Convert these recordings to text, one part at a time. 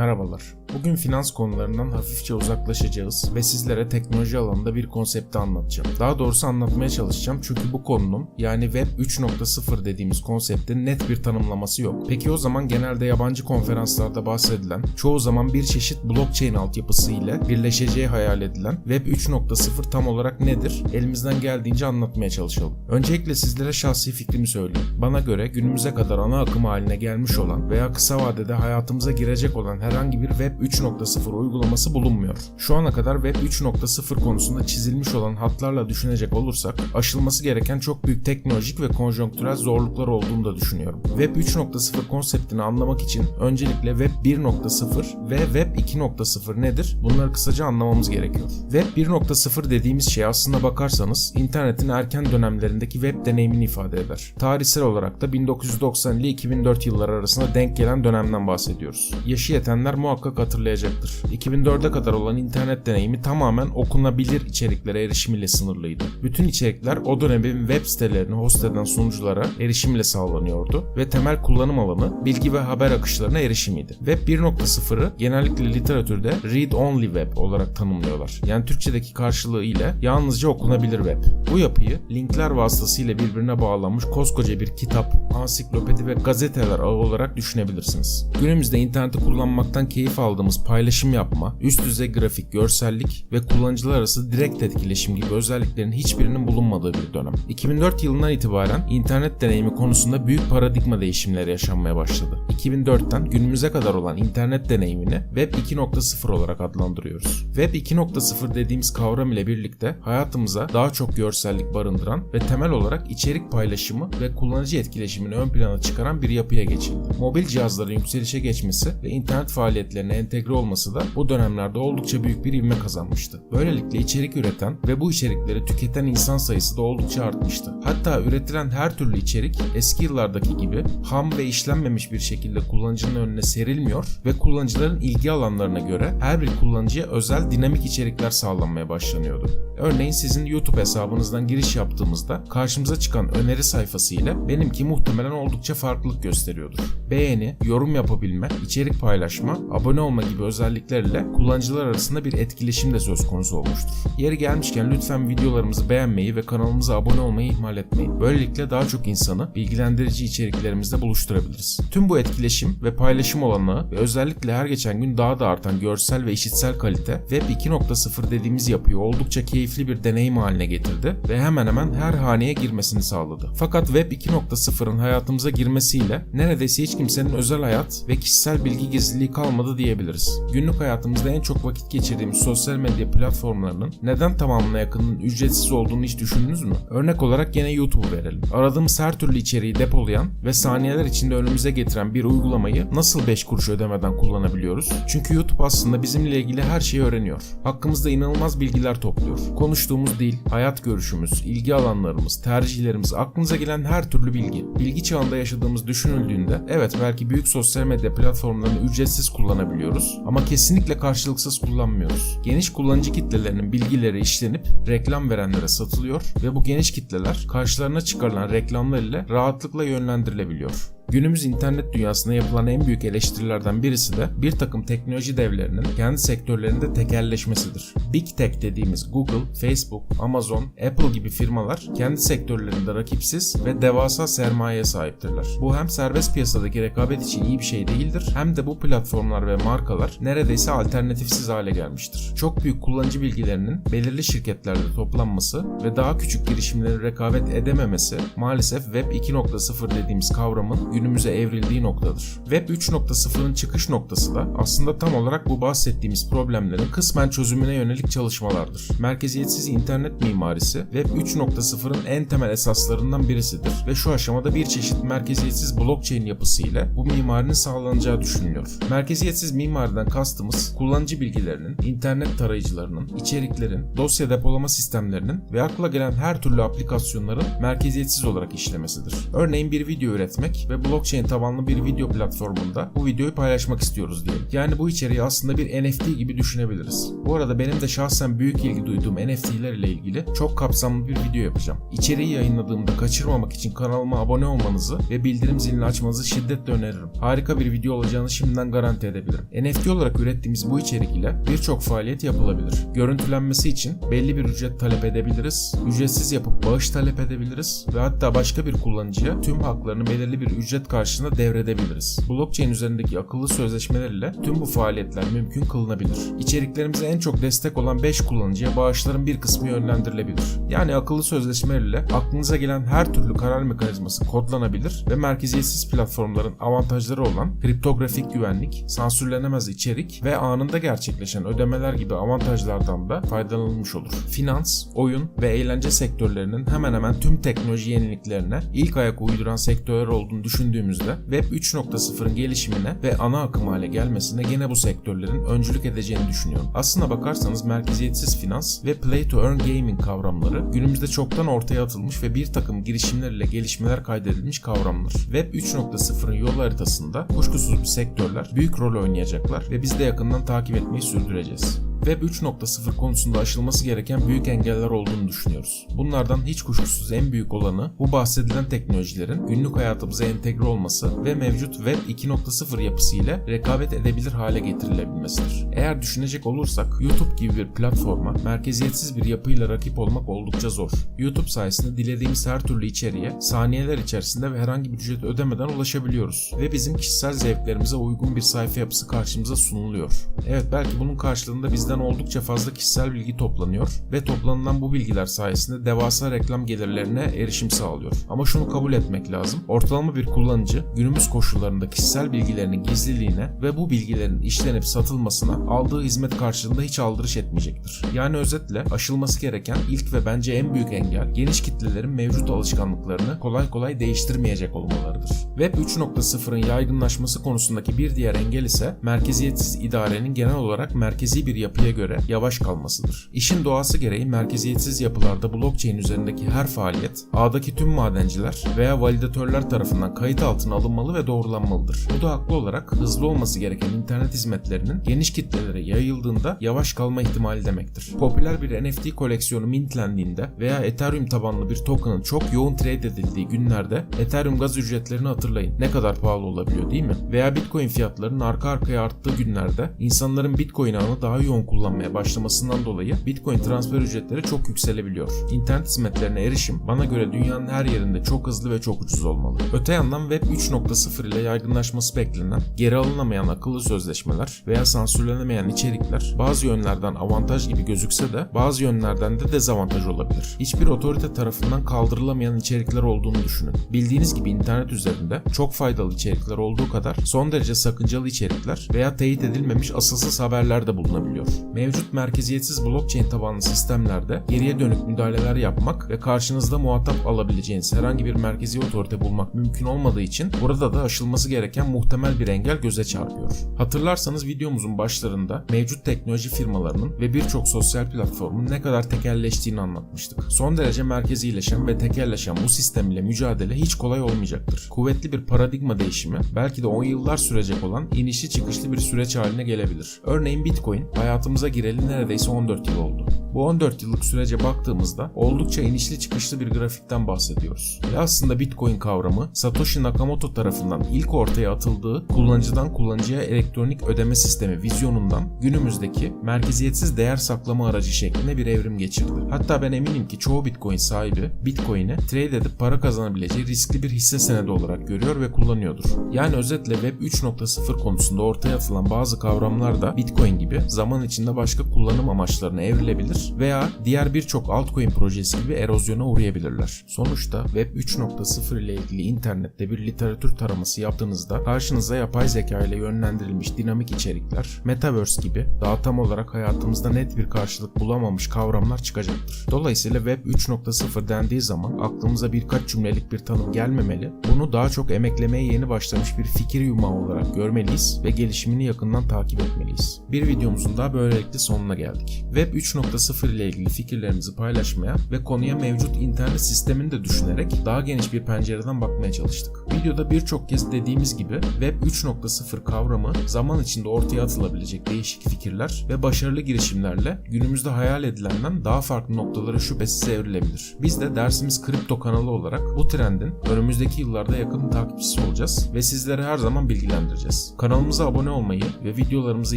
Merhabalar. Bugün finans konularından hafifçe uzaklaşacağız ve sizlere teknoloji alanında bir konsepti anlatacağım. Daha doğrusu anlatmaya çalışacağım çünkü bu konunun yani Web 3.0 dediğimiz konseptin net bir tanımlaması yok. Peki o zaman genelde yabancı konferanslarda bahsedilen, çoğu zaman bir çeşit blockchain altyapısı ile birleşeceği hayal edilen Web 3.0 tam olarak nedir? Elimizden geldiğince anlatmaya çalışalım. Öncelikle sizlere şahsi fikrimi söyleyeyim. Bana göre günümüze kadar ana akım haline gelmiş olan veya kısa vadede hayatımıza girecek olan herhangi bir Web 3.0 uygulaması bulunmuyor. Şu ana kadar Web 3.0 konusunda çizilmiş olan hatlarla düşünecek olursak aşılması gereken çok büyük teknolojik ve konjonktürel zorluklar olduğunu da düşünüyorum. Web 3.0 konseptini anlamak için öncelikle Web 1.0 ve Web 2.0 nedir? Bunları kısaca anlamamız gerekiyor. Web 1.0 dediğimiz şey aslında bakarsanız internetin erken dönemlerindeki web deneyimini ifade eder. Tarihsel olarak da 1990 ile 2004 yılları arasında denk gelen dönemden bahsediyoruz. Yaşı yetenler muhakkak hatırlayacaktır. 2004'e kadar olan internet deneyimi tamamen okunabilir içeriklere erişimiyle sınırlıydı. Bütün içerikler o dönemin web sitelerini host eden sunuculara erişimle sağlanıyordu ve temel kullanım alanı bilgi ve haber akışlarına erişimiydi. Web 1.0'ı genellikle literatürde read only web olarak tanımlıyorlar. Yani Türkçedeki karşılığı ile yalnızca okunabilir web. Bu yapıyı linkler vasıtasıyla birbirine bağlanmış koskoca bir kitap, ansiklopedi ve gazeteler ağı olarak düşünebilirsiniz. Günümüzde interneti kullanmaktan keyif aldığımız paylaşım yapma, üst düzey grafik, görsellik ve kullanıcılar arası direkt etkileşim gibi özelliklerin hiçbirinin bulunmadığı bir dönem. 2004 yılından itibaren internet deneyimi konusunda büyük paradigma değişimleri yaşanmaya başladı. 2004'ten günümüze kadar olan internet deneyimini Web 2.0 olarak adlandırıyoruz. Web 2.0 dediğimiz kavram ile birlikte hayatımıza daha çok görsellik barındıran ve temel olarak içerik paylaşımı ve kullanıcı etkileşimini ön plana çıkaran bir yapıya geçildi. Mobil cihazların yükselişe geçmesi ve internet faaliyetlerine entegre olması da bu dönemlerde oldukça büyük bir ivme kazanmıştı. Böylelikle içerik üreten ve bu içerikleri tüketen insan sayısı da oldukça artmıştı. Hatta üretilen her türlü içerik eski yıllardaki gibi ham ve işlenmemiş bir şekilde kullanıcının önüne serilmiyor ve kullanıcıların ilgi alanlarına göre her bir kullanıcıya özel dinamik içerikler sağlanmaya başlanıyordu. Örneğin sizin YouTube hesabınızdan giriş yaptığımızda karşımıza çıkan öneri sayfası ile benimki muhtemelen oldukça farklılık gösteriyordur. Beğeni, yorum yapabilme, içerik paylaşma, abone olma gibi özelliklerle kullanıcılar arasında bir etkileşim de söz konusu olmuştur. Yeri gelmişken lütfen videolarımızı beğenmeyi ve kanalımıza abone olmayı ihmal etmeyin. Böylelikle daha çok insanı bilgilendirici içeriklerimizde buluşturabiliriz. Tüm bu etkileşim ve paylaşım olanağı ve özellikle her geçen gün daha da artan görsel ve işitsel kalite Web 2.0 dediğimiz yapıyı oldukça keyifli bir deneyim haline getirdi ve hemen hemen her haneye girmesini sağladı. Fakat Web 2.0'ın hayatımıza girmesiyle neredeyse hiç kimsenin özel hayat ve kişisel bilgi gizliliği kalmadı diyebiliriz. Günlük hayatımızda en çok vakit geçirdiğimiz sosyal medya platformlarının neden tamamına yakının ücretsiz olduğunu hiç düşündünüz mü? Örnek olarak yine YouTube verelim. Aradığımız her türlü içeriği depolayan ve saniyeler içinde önümüze getiren bir uygulamayı nasıl 5 kuruş ödemeden kullanabiliyoruz? Çünkü YouTube aslında bizimle ilgili her şeyi öğreniyor. Hakkımızda inanılmaz bilgiler topluyor. Konuştuğumuz dil, hayat görüşümüz, ilgi alanlarımız, tercihlerimiz, aklınıza gelen her türlü bilgi. Bilgi çağında yaşadığımız düşünüldüğünde evet belki büyük sosyal medya platformlarını ücretsiz kullanabiliyoruz ama kesinlikle karşılıksız kullanmıyoruz. Geniş kullanıcı kitlelerinin bilgileri işlenip reklam verenlere satılıyor ve bu geniş kitleler karşılarına çıkarılan reklamlar ile rahatlıkla yönlendirilebiliyor. Günümüz internet dünyasında yapılan en büyük eleştirilerden birisi de bir takım teknoloji devlerinin kendi sektörlerinde tekelleşmesidir. Big Tech dediğimiz Google, Facebook, Amazon, Apple gibi firmalar kendi sektörlerinde rakipsiz ve devasa sermayeye sahiptirler. Bu hem serbest piyasadaki rekabet için iyi bir şey değildir hem de bu platformlar ve markalar neredeyse alternatifsiz hale gelmiştir. Çok büyük kullanıcı bilgilerinin belirli şirketlerde toplanması ve daha küçük girişimlerin rekabet edememesi maalesef Web 2.0 dediğimiz kavramın günümüze evrildiği noktadır. Web 3.0'ın çıkış noktası da aslında tam olarak bu bahsettiğimiz problemlerin kısmen çözümüne yönelik çalışmalardır. Merkeziyetsiz internet mimarisi Web 3.0'ın en temel esaslarından birisidir ve şu aşamada bir çeşit merkeziyetsiz blockchain yapısı ile bu mimarinin sağlanacağı düşünülüyor. Merkeziyetsiz mimariden kastımız kullanıcı bilgilerinin, internet tarayıcılarının, içeriklerin, dosya depolama sistemlerinin ve akla gelen her türlü aplikasyonların merkeziyetsiz olarak işlemesidir. Örneğin bir video üretmek ve bu blockchain tabanlı bir video platformunda bu videoyu paylaşmak istiyoruz diyelim. Yani bu içeriği aslında bir NFT gibi düşünebiliriz. Bu arada benim de şahsen büyük ilgi duyduğum NFT'ler ile ilgili çok kapsamlı bir video yapacağım. İçeriği yayınladığımda kaçırmamak için kanalıma abone olmanızı ve bildirim zilini açmanızı şiddetle öneririm. Harika bir video olacağını şimdiden garanti edebilirim. NFT olarak ürettiğimiz bu içerik ile birçok faaliyet yapılabilir. Görüntülenmesi için belli bir ücret talep edebiliriz, ücretsiz yapıp bağış talep edebiliriz ve hatta başka bir kullanıcıya tüm haklarını belirli bir ücret karşılığında devredebiliriz. Blockchain üzerindeki akıllı sözleşmeler ile tüm bu faaliyetler mümkün kılınabilir. İçeriklerimize en çok destek olan 5 kullanıcıya bağışların bir kısmı yönlendirilebilir. Yani akıllı sözleşmeler ile aklınıza gelen her türlü karar mekanizması kodlanabilir ve merkeziyetsiz platformların avantajları olan kriptografik güvenlik, sansürlenemez içerik ve anında gerçekleşen ödemeler gibi avantajlardan da faydalanılmış olur. Finans, oyun ve eğlence sektörlerinin hemen hemen tüm teknoloji yeniliklerine ilk ayak uyduran sektörler olduğunu düşündüğümüzde Web 3.0'ın gelişimine ve ana akım hale gelmesine gene bu sektörlerin öncülük edeceğini düşünüyorum. Aslına bakarsanız merkeziyetsiz finans ve play to earn gaming kavramları günümüzde çoktan ortaya atılmış ve bir takım girişimler ile gelişmeler kaydedilmiş kavramlar. Web 3.0'ın yol haritasında kuşkusuz sektörler büyük rol oynayacaklar ve biz de yakından takip etmeyi sürdüreceğiz. Web 3.0 konusunda aşılması gereken büyük engeller olduğunu düşünüyoruz. Bunlardan hiç kuşkusuz en büyük olanı bu bahsedilen teknolojilerin günlük hayatımıza entegre olması ve mevcut Web 2.0 yapısı ile rekabet edebilir hale getirilebilmesidir. Eğer düşünecek olursak YouTube gibi bir platforma merkeziyetsiz bir yapıyla rakip olmak oldukça zor. YouTube sayesinde dilediğimiz her türlü içeriğe saniyeler içerisinde ve herhangi bir ücret ödemeden ulaşabiliyoruz ve bizim kişisel zevklerimize uygun bir sayfa yapısı karşımıza sunuluyor. Evet belki bunun karşılığında bizden oldukça fazla kişisel bilgi toplanıyor ve toplanılan bu bilgiler sayesinde devasa reklam gelirlerine erişim sağlıyor. Ama şunu kabul etmek lazım. Ortalama bir kullanıcı günümüz koşullarında kişisel bilgilerinin gizliliğine ve bu bilgilerin işlenip satılmasına aldığı hizmet karşılığında hiç aldırış etmeyecektir. Yani özetle aşılması gereken ilk ve bence en büyük engel geniş kitlelerin mevcut alışkanlıklarını kolay kolay değiştirmeyecek olmalarıdır. Web 3.0'ın yaygınlaşması konusundaki bir diğer engel ise merkeziyetsiz idarenin genel olarak merkezi bir yapıya göre yavaş kalmasıdır. İşin doğası gereği merkeziyetsiz yapılarda blockchain üzerindeki her faaliyet ağdaki tüm madenciler veya validatörler tarafından kayıt altına alınmalı ve doğrulanmalıdır. Bu da haklı olarak hızlı olması gereken internet hizmetlerinin geniş kitlelere yayıldığında yavaş kalma ihtimali demektir. Popüler bir NFT koleksiyonu mintlendiğinde veya Ethereum tabanlı bir token'ın çok yoğun trade edildiği günlerde Ethereum gaz ücretlerini hatırlayın. Ne kadar pahalı olabiliyor değil mi? Veya Bitcoin fiyatlarının arka arkaya arttığı günlerde insanların Bitcoin ağını daha yoğun kullanmaya başlamasından dolayı Bitcoin transfer ücretleri çok yükselebiliyor. İnternet hizmetlerine erişim bana göre dünyanın her yerinde çok hızlı ve çok ucuz olmalı. Öte yandan Web 3.0 ile yaygınlaşması beklenen, geri alınamayan akıllı sözleşmeler veya sansürlenemeyen içerikler bazı yönlerden avantaj gibi gözükse de bazı yönlerden de dezavantaj olabilir. Hiçbir otorite tarafından kaldırılamayan içerikler olduğunu düşünün. Bildiğiniz gibi internet üzerinde çok faydalı içerikler olduğu kadar son derece sakıncalı içerikler veya teyit edilmemiş asılsız haberler de bulunabiliyor. Mevcut merkeziyetsiz blockchain tabanlı sistemlerde geriye dönük müdahaleler yapmak ve karşınızda muhatap alabileceğiniz herhangi bir merkezi otorite bulmak mümkün olmadığı için burada da aşılması gereken muhtemel bir engel göze çarpıyor. Hatırlarsanız videomuzun başlarında mevcut teknoloji firmalarının ve birçok sosyal platformun ne kadar tekelleştiğini anlatmıştık. Son derece merkezileşen ve tekelleşen bu sistem ile mücadele hiç kolay olmayacaktır. Kuvvetli bir paradigma değişimi belki de 10 yıllar sürecek olan inişli çıkışlı bir süreç haline gelebilir. Örneğin Bitcoin hayatımıza gireli neredeyse 14 yıl oldu. Bu 14 yıllık sürece baktığımızda oldukça inişli çıkışlı bir grafikten bahsediyoruz. Ve aslında Bitcoin kavramı Satoshi Nakamoto tarafından ilk ortaya atıldığı kullanıcıdan kullanıcıya elektronik ödeme sistemi vizyonundan günümüzdeki merkeziyetsiz değer saklama aracı şeklinde bir evrim geçirdi. Hatta ben eminim ki çoğu Bitcoin sahibi Bitcoin'i trade edip para kazanabileceği riskli bir hisse senedi olarak görüyor ve kullanıyordur. Yani özetle Web 3.0 konusunda ortaya atılan bazı kavramlar da Bitcoin gibi zaman içinde başka kullanım amaçlarına evrilebilir veya diğer birçok altcoin projesi gibi erozyona uğrayabilirler. Sonuçta Web 3.0 ile ilgili internette bir literatür taraması yaptığınızda karşınıza yapay zeka ile yönlendirilmiş dinamik içerikler, metaverse gibi daha tam olarak hayatımızda net bir karşılık bulamamış kavramlar çıkacaktır. Dolayısıyla Web 3.0 dendiği zaman aklımıza birkaç cümlelik bir tanım gelmemeli, bunu daha çok emeklemeye yeni başlamış bir fikir yumağı olarak görmeliyiz ve gelişimini yakından takip etmeliyiz. Bir videomuzun daha böylelikle sonuna geldik. Web 3.0 3.0 ile ilgili fikirlerimizi paylaşmaya ve konuya mevcut internet sistemini de düşünerek daha geniş bir pencereden bakmaya çalıştık. Videoda birçok kez dediğimiz gibi Web 3.0 kavramı zaman içinde ortaya atılabilecek değişik fikirler ve başarılı girişimlerle günümüzde hayal edilenden daha farklı noktalara şüphesiz evrilebilir. Biz de dersimiz kripto kanalı olarak bu trendin önümüzdeki yıllarda yakın takipçisi olacağız ve sizlere her zaman bilgilendireceğiz. Kanalımıza abone olmayı ve videolarımızı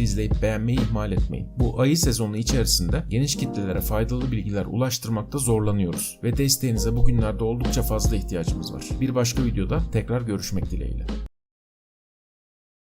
izleyip beğenmeyi ihmal etmeyin. Bu ayı sezonu içerisinde geniş kitlelere faydalı bilgiler ulaştırmakta zorlanıyoruz ve desteğinize bugünlerde oldukça fazla ihtiyacımız var. Bir başka videoda tekrar görüşmek dileğiyle.